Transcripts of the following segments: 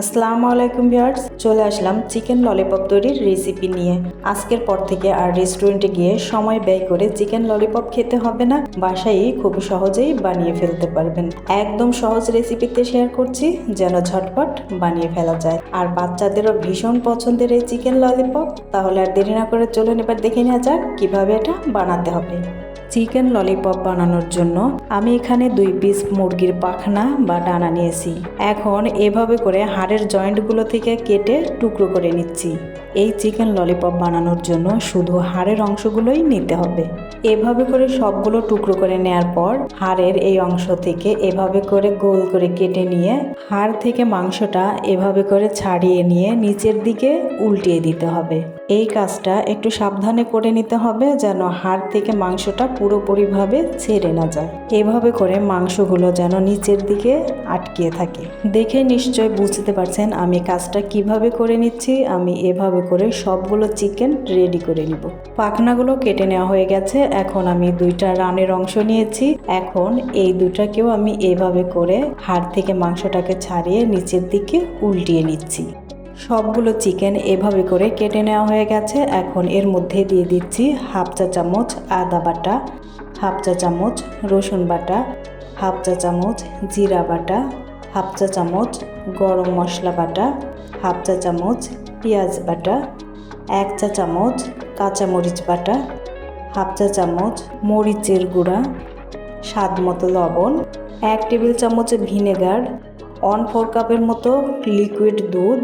আসসালামু আলাইকুম ভিউয়ার্স, চলে আসলাম চিকেন ললিপপ তৈরির রেসিপি নিয়ে। আজকের পর থেকে আর রেস্টুরেন্টে গিয়ে সময় ব্যয় করে চিকেন ললিপপ খেতে হবে না বাসায় খুব সহজেই বানিয়ে ফেলতে পারবেন। একদম সহজ রেসিপিতে শেয়ার করছি, যেন ঝটপট বানিয়ে ফেলা যায়। আর বাচ্চাদেরও ভীষণ পছন্দের এই চিকেন ললিপপ, তাহলে আর দেরি না করে চলুন এবার দেখে নেওয়া যাক কীভাবে এটা বানাতে হবে। চিকেন ললিপপ বানানোর জন্য আমি এখানে দুই পিস মুরগির পাখনা বা ডানা নিয়েছি। এখন এভাবে করে হাড়ের জয়েন্টগুলো থেকে কেটে টুকরো করে নিচ্ছি। এই চিকেন ললিপপ বানানোর জন্য শুধু হাড়ের অংশগুলোই নিতে হবে। এভাবে করে সবগুলো টুকরো করে নেয়ার পর হাড়ের এই অংশ থেকে এভাবে করে গোল করে কেটে নিয়ে হাড় থেকে মাংসটা এভাবে করে ছাড়িয়ে নিয়ে নিচের দিকে উল্টিয়ে দিতে হবে। এই কাজটা একটু সাবধানে করে নিতে হবে যেন হাড় থেকে মাংসটা পুরোপুরিভাবে ছেড়ে না যায়। এভাবে করে মাংসগুলো যেন নিচের দিকে আটকিয়ে থাকে। দেখে নিশ্চয় বুঝতে পারছেন আমি কাজটা কীভাবে করে নিচ্ছি। আমি এভাবে করে সবগুলো চিকেন রেডি করে নিব। পাখনাগুলো কেটে নেওয়া হয়ে গেছে। এখন আমি দুইটা রানের অংশ নিয়েছি। এখন এই দুটাকেও আমি এভাবে করে হাড় থেকে মাংসটাকে ছাড়িয়ে নিচের দিকে উল্টিয়ে নিচ্ছি। সবগুলো চিকেন এভাবে করে কেটে নেওয়া হয়ে গেছে। এখন এর মধ্যে দিয়ে দিচ্ছি হাফ চা চামচ আদা বাটা, হাফ চা চামচ রসুন বাটা, হাফ চা চামচ জিরা বাটা, হাফ চা চামচ গরম মশলা বাটা, হাফ চা চামচ পেঁয়াজ বাটা, এক চা চামচ কাঁচামরিচ বাটা, হাফ চা চামচ মরিচের গুঁড়া, স্বাদ মতো লবণ, এক টেবিল চামচ ভিনেগার, ওয়ান ফোর কাপের মতো লিকুইড দুধ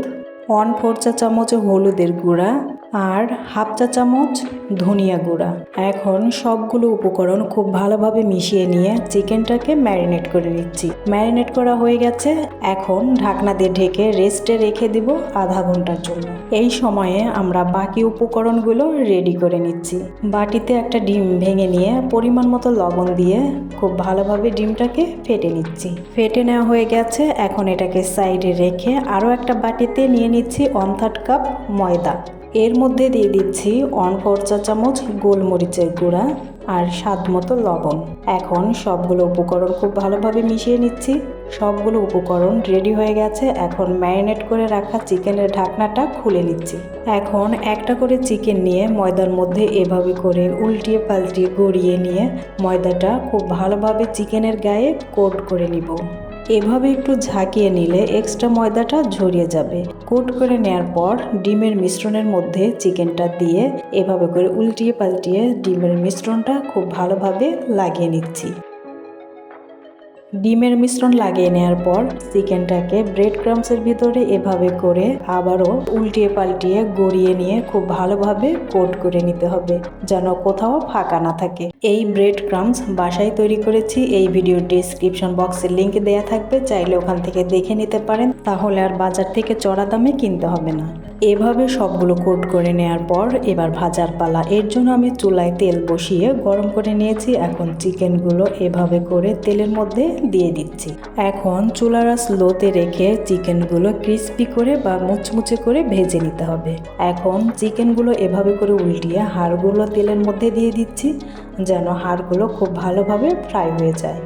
ওয়ান ফোর চা চামচ হলুদের গুঁড়া আর হাফ চা চামচ ধনিয়া গুঁড়া। এখন সবগুলো উপকরণ খুব ভালোভাবে মিশিয়ে নিয়ে চিকেনটাকে ম্যারিনেট করে নিচ্ছি। ম্যারিনেট করা হয়ে গেছে। এখন ঢাকনা দিয়ে ঢেকে রেস্টে রেখে দিব আধা ঘণ্টার জন্য। এই সময়ে আমরা বাকি উপকরণগুলো রেডি করে নিচ্ছি। বাটিতে একটা ডিম ভেঙে নিয়ে পরিমাণ মতো লবণ দিয়ে খুব ভালোভাবে ডিমটাকে ফেটে নিচ্ছি। ফেটে নেওয়া হয়ে গেছে। এখন এটাকে সাইডে রেখে আরও একটা বাটিতে নিয়ে নিচ্ছি ওয়ান থার্ড কাপ ময়দা। এর মধ্যে দিয়ে দিচ্ছি ওয়ান ফোর চা চামচ গোলমরিচের গুঁড়া আর স্বাদ মতো লবণ। এখন সবগুলো উপকরণ খুব ভালোভাবে মিশিয়ে নিচ্ছি। সবগুলো উপকরণ রেডি হয়ে গেছে। এখন ম্যারিনেট করে রাখা চিকেনের ঢাকনাটা খুলে নিচ্ছি। এখন একটা করে চিকেন নিয়ে ময়দার মধ্যে এভাবে করে উল্টিয়ে পাল্টিয়ে গড়িয়ে নিয়ে ময়দাটা খুব ভালোভাবে চিকেনের গায়ে কোট করে নিব। এভাবে একটু ঝাঁকিয়ে নিলে এক্সট্রা ময়দাটা ঝরিয়ে যাবে। কোট করে নেয়ার পর ডিমের মিশ্রণের মধ্যে চিকেনটা দিয়ে এভাবে করে উল্টিয়ে পাল্টিয়ে ডিমের মিশ্রণটা খুব ভালোভাবে লাগিয়ে নিচ্ছি। ডিমের মিশ্রণ লাগিয়ে নেওয়ার পর চিকেনটাকে ব্রেড ক্রামসের ভিতরে এভাবে করে আবারও উল্টিয়ে পাল্টিয়ে গড়িয়ে নিয়ে খুব ভালোভাবে কোট করে নিতে হবে, যেন কোথাও ফাঁকা না থাকে। এই ব্রেড ক্রামস বাসায় তৈরি করেছি, এই ভিডিওর ডিসক্রিপশন বক্সের লিঙ্ক দেয়া থাকবে, চাইলে ওখান থেকে দেখে নিতে পারেন। তাহলে আর বাজার থেকে চড়া দামে কিনতে হবে না। এভাবে সবগুলো কোট করে নেওয়ার পর এবার ভাজার পালা। এর জন্য আমি চুলায় তেল বসিয়ে গরম করে নিয়েছি। এখন চিকেনগুলো এভাবে করে তেলের মধ্যে দিয়ে দিচ্ছি। এখন চুলারা স্লোতে রেখে চিকেনগুলো ক্রিস্পি করে বা মুচমুচে করে ভেজে নিতে হবে। এখন চিকেনগুলো এভাবে করে উল্টিয়ে হাড়গুলো তেলের মধ্যে দিয়ে দিচ্ছি, যেন হাড়গুলো খুব ভালোভাবে ফ্রাই হয়ে যায়।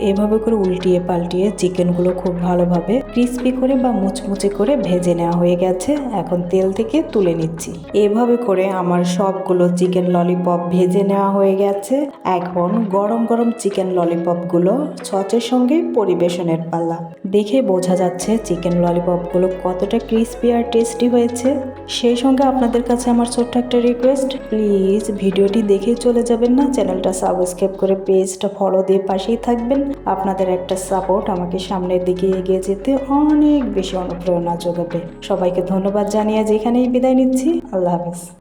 এভাবে করে উল্টিয়ে পাল্টিয়ে চিকেনগুলো খুব ভালোভাবে ক্রিস্পি করে বা মুচমুচে করে ভেজে নেওয়া হয়ে গেছে। এখন তেল থেকে তুলে নিচ্ছি। এভাবে করে আমার সবগুলো চিকেন ললিপপ ভেজে নেওয়া হয়ে গেছে। এখন গরম গরম চিকেন ললিপপগুলো সচের সঙ্গে পরিবেশনের পাল্লা। দেখে বোঝা যাচ্ছে চিকেন ললিপপগুলো কতটা ক্রিস্পি আর টেস্টি হয়েছে। সেই সঙ্গে আপনাদের কাছে আমার ছোট্ট একটা রিকোয়েস্ট প্লিজ ভিডিওটি দেখে চলে যাবেন না চ্যানেলটা সাবস্ক্রাইব করে পেজটা ফলো দিয়ে পাশেই থাকবেন। আপনাদের একটা সাপোর্ট আমাকে সামনের দিকে এগিয়ে যেতে অনেক বেশি অনুপ্রেরণা যোগাবে। সবাইকে ধন্যবাদ জানিয়ে যেখানেই বিদায় নিচ্ছি। আল্লাহ হাফেজ।